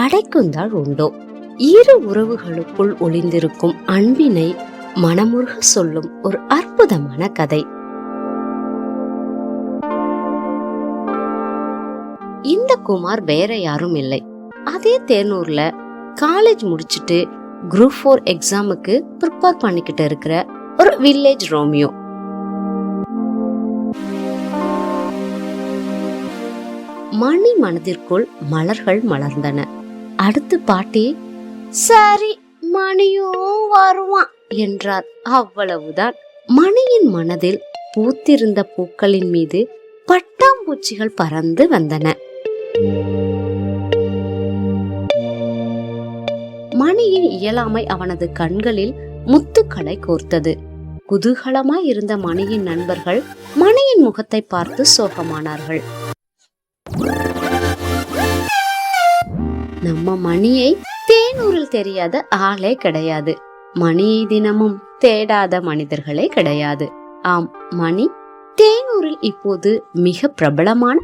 அடைக்குந்தாள் உண்டோ இரு உறவுகளுக்குள் ஒளிந்திருக்கும் அன்பினை மனமுருக சொல்லும் ஒரு அற்புதமான கதை. இந்த குமார் வேற யாரும் இல்லை. அதே தேனூர்ல காலேஜ் முடிச்சிட்டு குரூப் ஃபோர் எக்ஸாமுக்கு ப்ரிப்பேர் பண்ணிக்கிட்டு இருக்கிற ஒரு வில்லேஜ் ரோமியோ மணி மனதிற்குள் மலர்கள் மலர்ந்தன. அடுத்து பாட்டி சரி மணியும் வருவான் என்றார். அவ்வளவுதான். மணியின் மனதில் பூத்திருந்த பூக்களின் மீது பட்டாம்பூச்சிகள் பறந்து வந்தன. மணியின் இயலாமை அவனது கண்களில் முத்துக்களை கோர்த்தது. குதூகலமாய் இருந்த மணியின் நண்பர்கள் மணியின் முகத்தை பார்த்து சோகமானார்கள். நம்ம மணியை தேனூரில் தெரியாத ஆளே கிடையாது. மணியை தினமும் தேடாத மனிதர்களே கிடையாது. ஆம் மணி தேனூரில் இப்போது மிக பிரபலமான